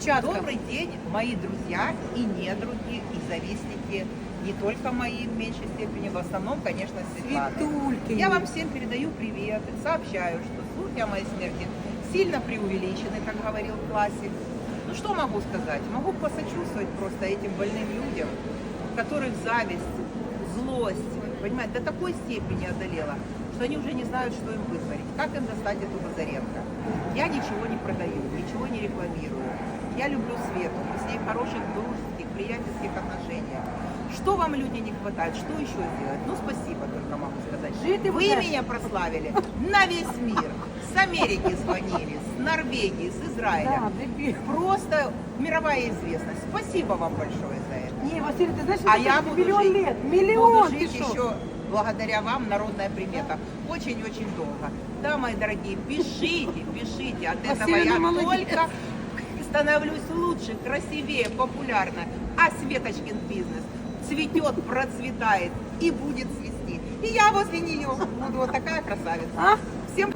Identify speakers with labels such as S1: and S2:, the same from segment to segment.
S1: Дівчатка.
S2: Добрый день, мои друзья и недруги, и завистники, не только мои в меньшей степени, в основном, конечно, Светланы.
S1: Світульки.
S2: Я вам всем передаю привет, сообщаю, что слухи о моей смерти сильно преувеличены, как говорил классик. Ну что могу сказать? Могу посочувствовать просто этим больным людям, которых зависть, злость, понимаете, до такой степени одолела, что они уже не знают, что им вытворить, как им достать эту Базаренко. Я ничего не продаю, ничего не рекламирую. Я люблю Свету, мы с ней в хороших дружеских, приятельских отношениях. Что вам, люди, не хватает? Что еще сделать? Ну, спасибо только могу сказать.
S1: Жить
S2: Вы
S1: будешь?
S2: меня прославили на весь мир. С Америки звонили, с Норвегии, с Израиля.
S1: Да, дебіл.
S2: Просто мировая известность. Спасибо вам большое за это.
S1: Ні, Василь, ти знаєш,
S2: А
S1: що
S2: я
S1: це
S2: буду
S1: мільйон
S2: жить,
S1: лет. Мільйон,
S2: буду
S1: ти
S2: жить
S1: що?
S2: еще благодаря вам, народная примета. Очень-очень долго. Да, мои дорогие, пишите, пишите. От этого
S1: Василина,
S2: я
S1: молодец.
S2: только становлюсь лучше, красивее, популярно. А Светочкин бизнес цветет, процветает и будет цвести. И я возле нее буду вот такая красавица.
S1: А?
S2: Всем,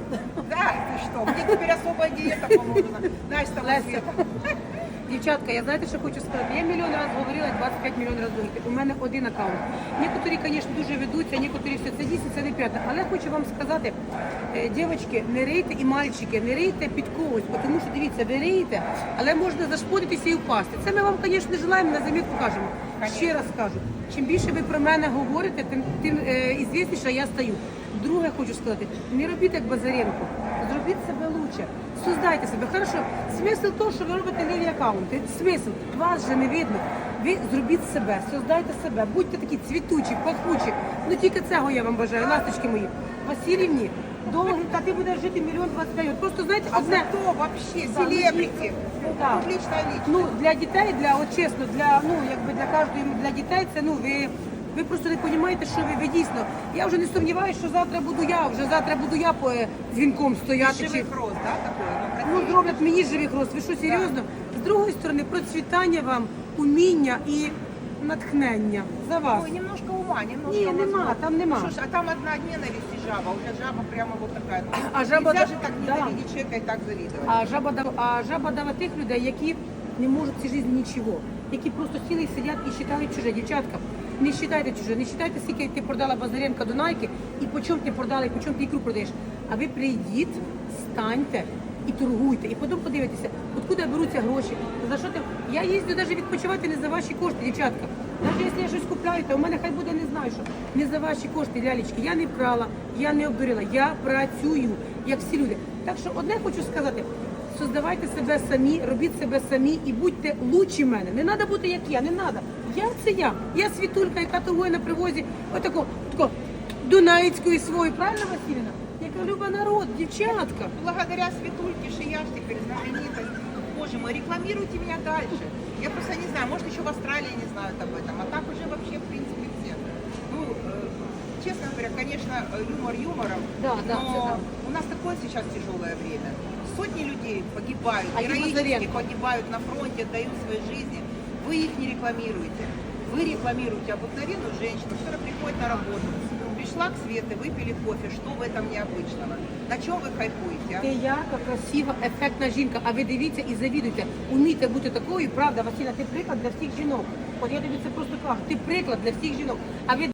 S2: да, ты что, мне теперь особая диета положена. Знаешь, там. Света.
S1: Дівчатка, я знаєте, що хочу сказати? Я мільйон разів говорила, 25 мільйонів разів говорити. У мене один аккаунт. Некоторі, звісно, дуже ведуться, некоторі все це дійсно, це не п'ята. Але хочу вам сказати, е, дівчатки, не рийте і мальчики, не рийте під когось, тому що дивіться, ви риєте, але можна зашкодитися і впасти. Це ми вам, звісно, не желаємо, на замітку кажемо. Ще раз кажу, чим більше ви про мене говорите, тим, тим е, ізвісніше я стаю. Друге хочу сказати, не робіть як Базаренко, зробіть себе лучше, создайте себе. Хорошо, смисл того, що ви робите ліві аккаунти, смисл, вас же не видно. Ви зробіть себе, создайте себе, будьте такі цвітучі, пахучі. Ну тільки цього я вам бажаю, ласточки мої. Васильівні, довго, та ти будеш жити мільйон двадцять п'ять. Просто знаєте,
S2: А
S1: одне.
S2: зато вообще
S1: Да,
S2: селебрити.
S1: Да. Ну для дітей, для от чесно, для ну якби для кожної для дітей це ну ви. Ви просто не розумієте, що ви, ви дійсно. Я вже не сумніваюся, що завтра буду я, вже завтра буду я по е, дзвінком стояти. Чи,
S2: хрост, да, такой? Ну,
S1: ну зроблять мені живий хрост. Ви що серйозно? З другої сторони, процвітання вам, уміння і натхнення за вас.
S2: Ой, немножко ума, немножко
S1: Не, нема,
S2: мозгов.
S1: там нема.
S2: Ну, что ж, а там одна ненависть и жаба, уже жаба прямо вот такая. Ну,
S1: А жаба да-
S2: же так
S1: да.
S2: ненавидеть человека и так завидовать.
S1: А жаба а жаба дава тих людей, які не можуть в цій житті нічого, які просто сіли і сидять і вважають чуже. Дівчатка, не вважайте чуже, не вважайте, скільки ти продала Базаренка до Найки і по чому ти продала, і по чому ти ікру продаєш. А ви прийдіть, станьте і торгуйте. І потім подивитеся, откуда беруться гроші. За що ти? Я їздю навіть відпочивати не за ваші кошти, дівчатка. Навіть якщо я щось купляю, то у мене хай буде не знаю, що не за ваші кошти, лялечки. Я не вкрала, я не обдурила, я працюю, як всі люди. Так що одне хочу сказати. Создавайте себе самі, робіть себе самі і будьте лучші мене. Не треба бути як я, не треба. Я це я. Я світулька, яка торгує на привозі отако, тако, Дунаїцької свої, правильно, Василіна? Яка любить народ, дівчатка.
S2: Благодаря Светульке Шияш теперь знаменитость. Боже мой, рекламируйте меня дальше. Я просто не знаю, может еще в Австралии не знают об этом, а так уже вообще в принципе все. Ну, э, честно говоря, конечно, э, юмор юмором,
S1: Да, да,
S2: но
S1: це да.
S2: у нас такое сейчас тяжелое время. Сотни людей погибают,
S1: А Дима
S2: героически
S1: Заренко?
S2: погибают на фронте, отдают свои жизни. Вы их не рекламируете. Вы рекламируете обыкновенную женщину, которая приходит на работу, пришла к Свете, выпили кофе. Что в этом необычного? На чем вы хайпуете? а?
S1: Ти ярка, красива, ефектна жінка. А ви дивіться і завідуйте. Умійте бути такою, правда, Василя, ти приклад для всіх жінок. От я тобі це просто кажу. Ти приклад для всіх жінок. А ви